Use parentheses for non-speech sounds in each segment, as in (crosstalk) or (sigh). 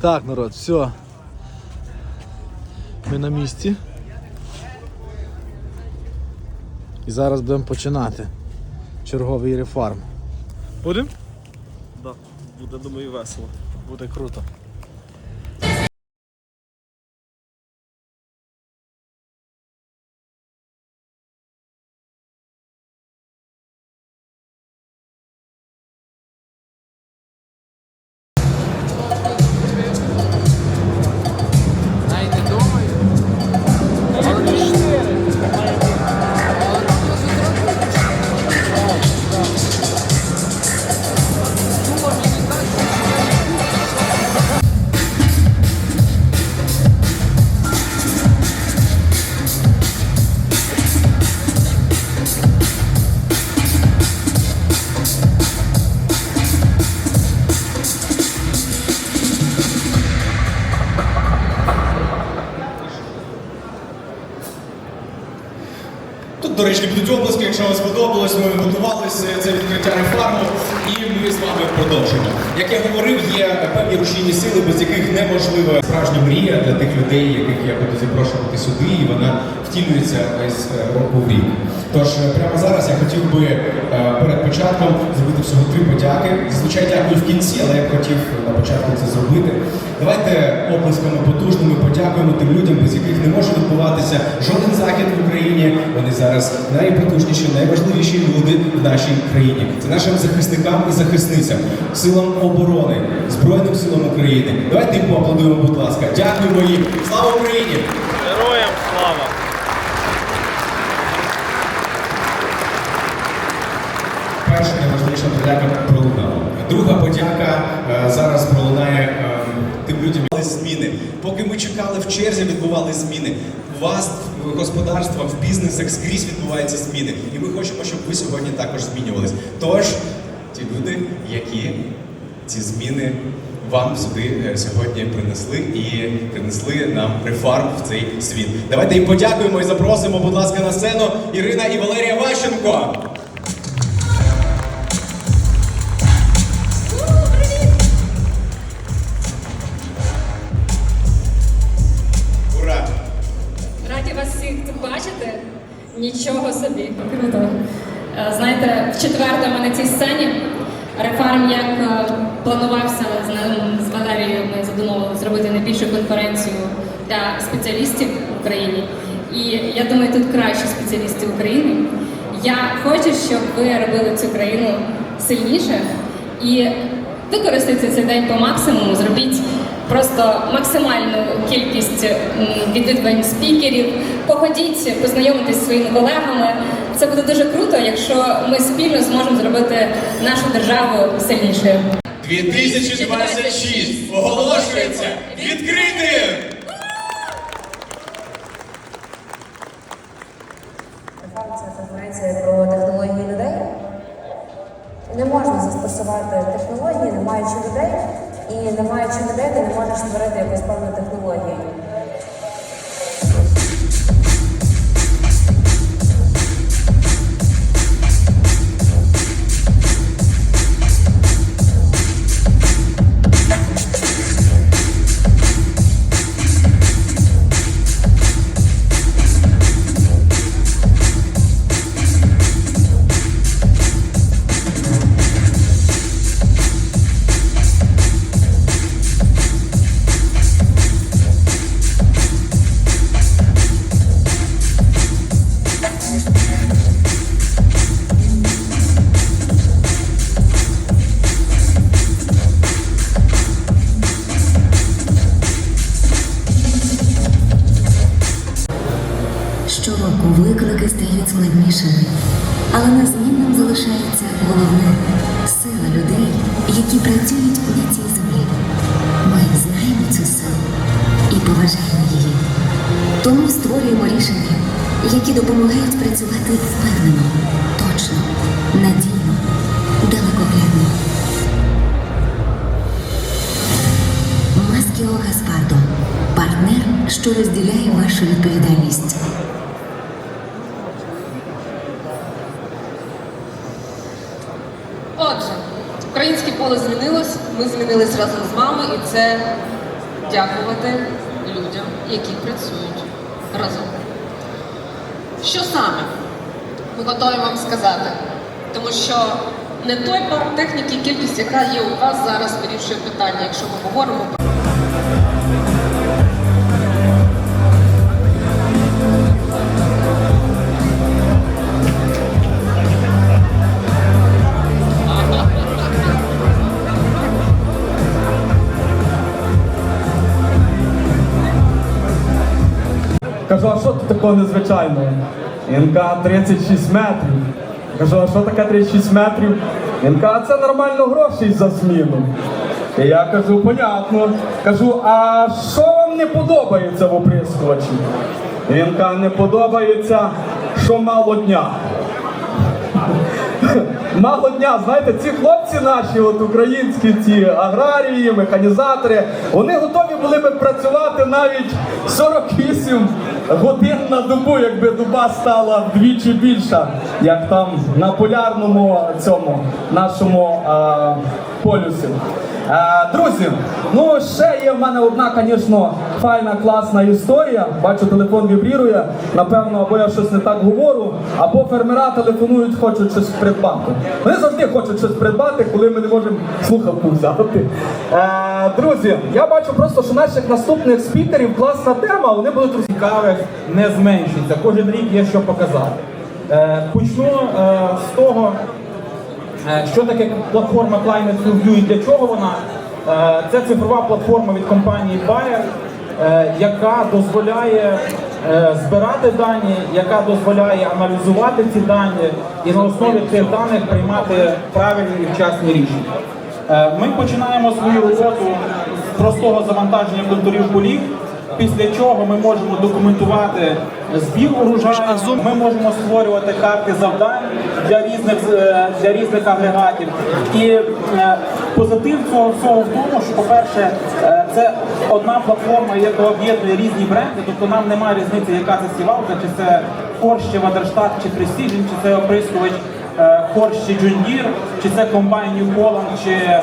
Так, народ, все. Ми на місці. І зараз будемо починати черговий рефарм. Будемо? Да, буде, думаю, весело. Буде круто. До будуть обласки, якщо вам сподобалось, ми готувалися це відкриття реформу, і ми з вами продовжимо. Як я говорив, є певні рушійні сили, без яких неможлива справжня мрія для тих людей, яких я буду запрошувати сюди, і вона втілюється весь е, року в рік. Тож е, прямо зараз я хотів би е, перед початком зробити всього три подяки. Зазвичай дякую в кінці, але я хотів на початку це зробити. Давайте оплесками потужними подякуємо тим людям, без яких не може відбуватися жоден захід в Україні. Вони зараз найпотужніші, найважливіші люди в нашій країні. Це нашим захисникам і захисницям, силам оборони, Збройним силам України. Давайте їм поаплодуємо, будь ласка. Дякуємо їм. Слава Україні! Героям слава! Перша найважливіша подяка пролунала. Друга подяка е, зараз пролунає е, тим людям, зміни. Поки ми чекали в черзі, відбувалися зміни. У вас в господарствах, в бізнесах скрізь відбуваються зміни. І ми хочемо, щоб ви сьогодні також змінювались. Тож, ті люди, які ці зміни вам сюди е, сьогодні принесли і принесли нам рефарм в цей світ. Давайте їм подякуємо і запросимо, будь ласка, на сцену Ірина і Валерія Ващенко. Нічого собі. Круто. Е, Знаєте, в четвертому на цій сцені рефарм як е, планувався з, Валерією, ми задумували зробити найбільшу конференцію для спеціалістів в Україні. І я думаю, тут кращі спеціалісти України. Я хочу, щоб ви робили цю країну сильніше і використайте цей день по максимуму, зробіть просто максимальну кількість відвідувань спікерів. Походіть, познайомитись зі своїми колегами. Це буде дуже круто, якщо ми спільно зможемо зробити нашу державу сильнішою. 2026 оголошується відкритим! Працюють на цій землі. Ми знаємо цю силу і поважаємо її. Тому створюємо рішення, які допомагають працювати впевнено, точно, надійно, далекоглядно. Маскіо Гаспардо партнер, що розділяє вашу відповідальність. Українське поле змінилось, ми змінились разом з вами, і це дякувати людям, які працюють разом. Що саме ми готові вам сказати? Тому що не той парк техніки, кількість, яка є у вас зараз, вирішує питання, якщо ми говоримо про. Кажу, а що тут такого незвичайного? Він каже, 36 метрів. Кажу, а що таке 36 метрів? Він каже, це нормально грошей за зміну. І я кажу, понятно. Кажу, а що вам не подобається в оприскувачі? Він каже, не подобається, що мало дня. (laughs) Мало дня, знаєте, ці хлопці наші, от українські ці аграрії, механізатори, вони готові були би працювати навіть 48 годин на добу, якби доба стала вдвічі більша, як там на полярному цьому нашому а, полюсі. Е, Друзі, ну ще є в мене одна, звісно, файна класна історія. Бачу, телефон вібрірує. Напевно, або я щось не так говорю, або фермера телефонують, хочуть щось придбати. Вони завжди хочуть щось придбати, коли ми не можемо слухавку взяти. Е, друзі, я бачу просто, що наших наступних спікерів класна тема, вони будуть цікавих, не зменшується. Кожен рік є що показати. Е, почну е, з того. Е, Що таке платформа Climate Review і для чого вона? Е, Це цифрова платформа від компанії Bayer, е, яка дозволяє збирати дані, яка дозволяє аналізувати ці дані і на основі цих даних приймати правильні і вчасні рішення. Ми починаємо свою роботу з простого завантаження контурів полів. Після чого ми можемо документувати збір урожаю, ми можемо створювати карти завдань для різних е, для різних агрегатів. І е, позитив цього всього в тому, що, по-перше, е, це одна платформа, яка об'єднує різні бренди, тобто нам немає різниці, яка це сівалка, чи це Porsche, чи Вадерштат, чи Precision, чи це оприскувач Хорш чи Джундір, чи це комбайн New чи е,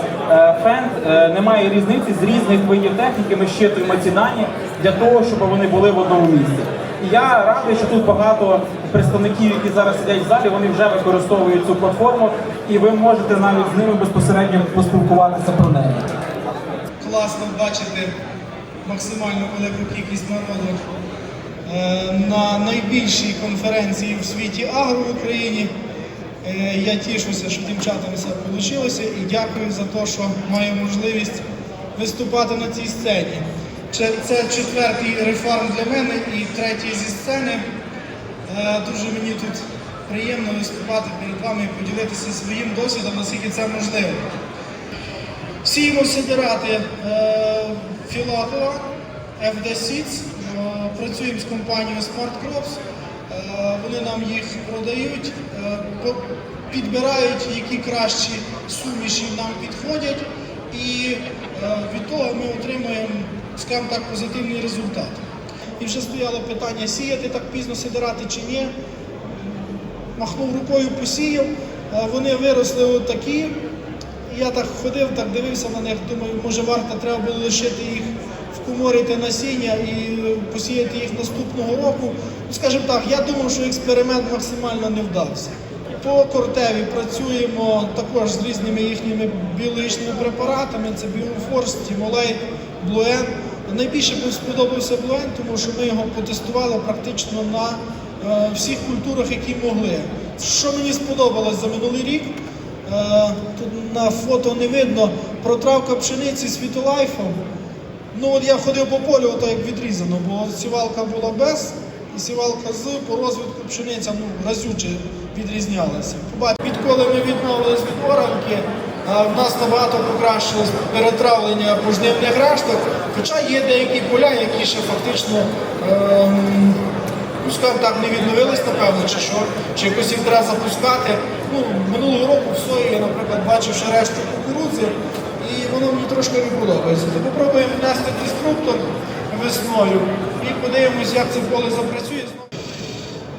Фенд, е, немає різниці з різних видів техніки. Ми щитуємо ці дані для того, щоб вони були в одному місці. І я радий, що тут багато представників, які зараз сидять в залі, вони вже використовують цю платформу, і ви можете навіть з ними безпосередньо поспілкуватися про неї. класно бачити максимально велику кількість народу е, на найбільшій конференції в світі агро в Україні. Е, Я тішуся, що дівчатам все вийшло і дякую за те, що маю можливість виступати на цій сцені. Це четвертий реформ для мене і третій зі сцени. Е, Дуже мені тут приємно виступати перед вами і поділитися своїм досвідом, наскільки це можливо. Сіємо сидирати е, Філатова, FD Seeds. Працюємо з компанією Smart Crops. Е, Вони нам їх продають, е, підбирають, які кращі суміші нам підходять, і е, від того ми отримуємо, скажімо так, позитивний результат. І вже стояло питання, сіяти так пізно сидирати чи ні. Махнув рукою, посіяв, вони виросли отакі. Я так ходив, так дивився на них, думаю, може варто треба було лишити їх вкуморити насіння і посіяти їх наступного року. Ну, скажімо так, я думав, що експеримент максимально не вдався. По кортеві працюємо також з різними їхніми біологічними препаратами. Це Біофорс, Тімолей, Блуен. Найбільше мені сподобався Блуен, тому що ми його потестували практично на е, всіх культурах, які могли. Що мені сподобалось за минулий рік? Е, Тут на фото не видно протравка пшениці світолайфом. Ну от я ходив по полю, ото як відрізано, бо сівалка була без і сівалка з по розвитку пшениця ну, разюче відрізнялася. Відколи ми відмовились від оранки, в нас набагато покращилось перетравлення пожнивних решток, хоча є деякі поля, які ще фактично. ем, ну, скажімо так, не відновились, напевно, чи що, чи якось їх треба запускати. Ну, минулого року в сої я, наприклад, бачив ще решту кукурудзи, воно мені трошки не подобається. То попробуємо внести деструктор весною і подивимось, як це поле запрацює.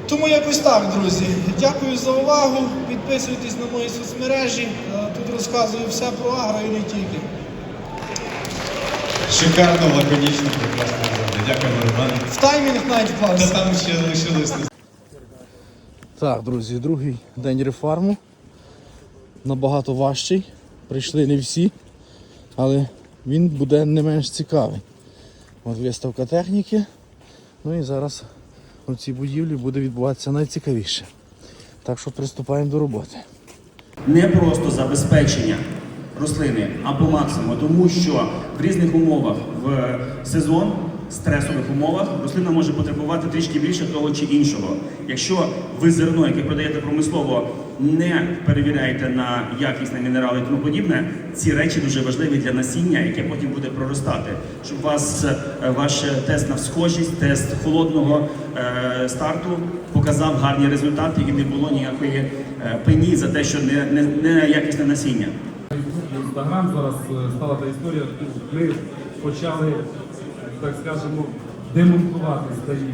Тому якось так, друзі. Дякую за увагу. Підписуйтесь на мої соцмережі. Е, Тут розказую все про агро і не тільки. Шикарно, лаконічно, прекрасно. Дякуємо, Роман. В таймінг навіть Та там ще лишилось. Так, друзі, другий день рефарму. Набагато важчий. Прийшли не всі, але він буде не менш цікавий. От виставка техніки. Ну і зараз у цій будівлі буде відбуватися найцікавіше. Так що приступаємо до роботи. не просто забезпечення рослини, а по максимуму, тому що в різних умовах в сезон, стресових умовах, рослина може потребувати трішки більше того чи іншого. Якщо ви зерно, яке продаєте промислово, не перевіряєте на якість на мінерали і тому подібне, ці речі дуже важливі для насіння, яке потім буде проростати. Щоб вас е, ваш тест на всхожість, тест холодного е, старту показав гарні результати і не було ніякої е, пені за те, що не, не, не якісне насіння. Інстаграм зараз е, стала та історія. Ми почали, так скажемо, демонтувати старі,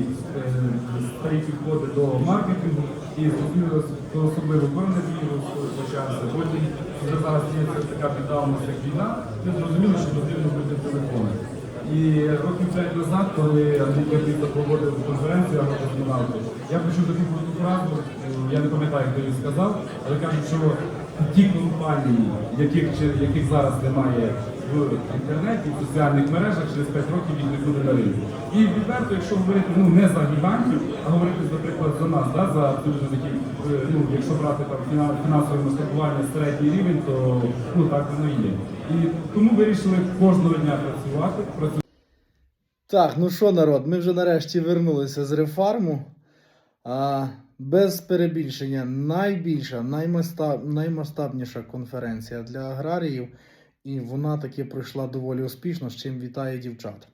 старі підходи до маркетингу і зрозуміло, що особливо коронавірус почався. Потім вже зараз є така біда у нас як війна, ми зрозуміли, що потрібно бути телефони. І років п'ять назад, коли Андрій проводив конференцію агрокосмонавтів, я почув таку фразу, я не пам'ятаю, хто її сказав, але кажуть, що ті компанії, яких, яких зараз немає в інтернеті, в соціальних мережах, через 5 років їх не буде на ринку. І відверто, якщо говорити ну, не за гігантів, а говорити, наприклад, за нас, да, за абсолютно такі, е, ну, якщо брати там фіна- фінансове масштабування середній рівень, то ну, так воно і є. І тому вирішили кожного дня працювати, працювати. Так, ну що, народ, ми вже нарешті вернулися з рефарму. А, без перебільшення найбільша, наймасштабніша конференція для аграріїв. І вона таки пройшла доволі успішно, з чим вітає дівчат.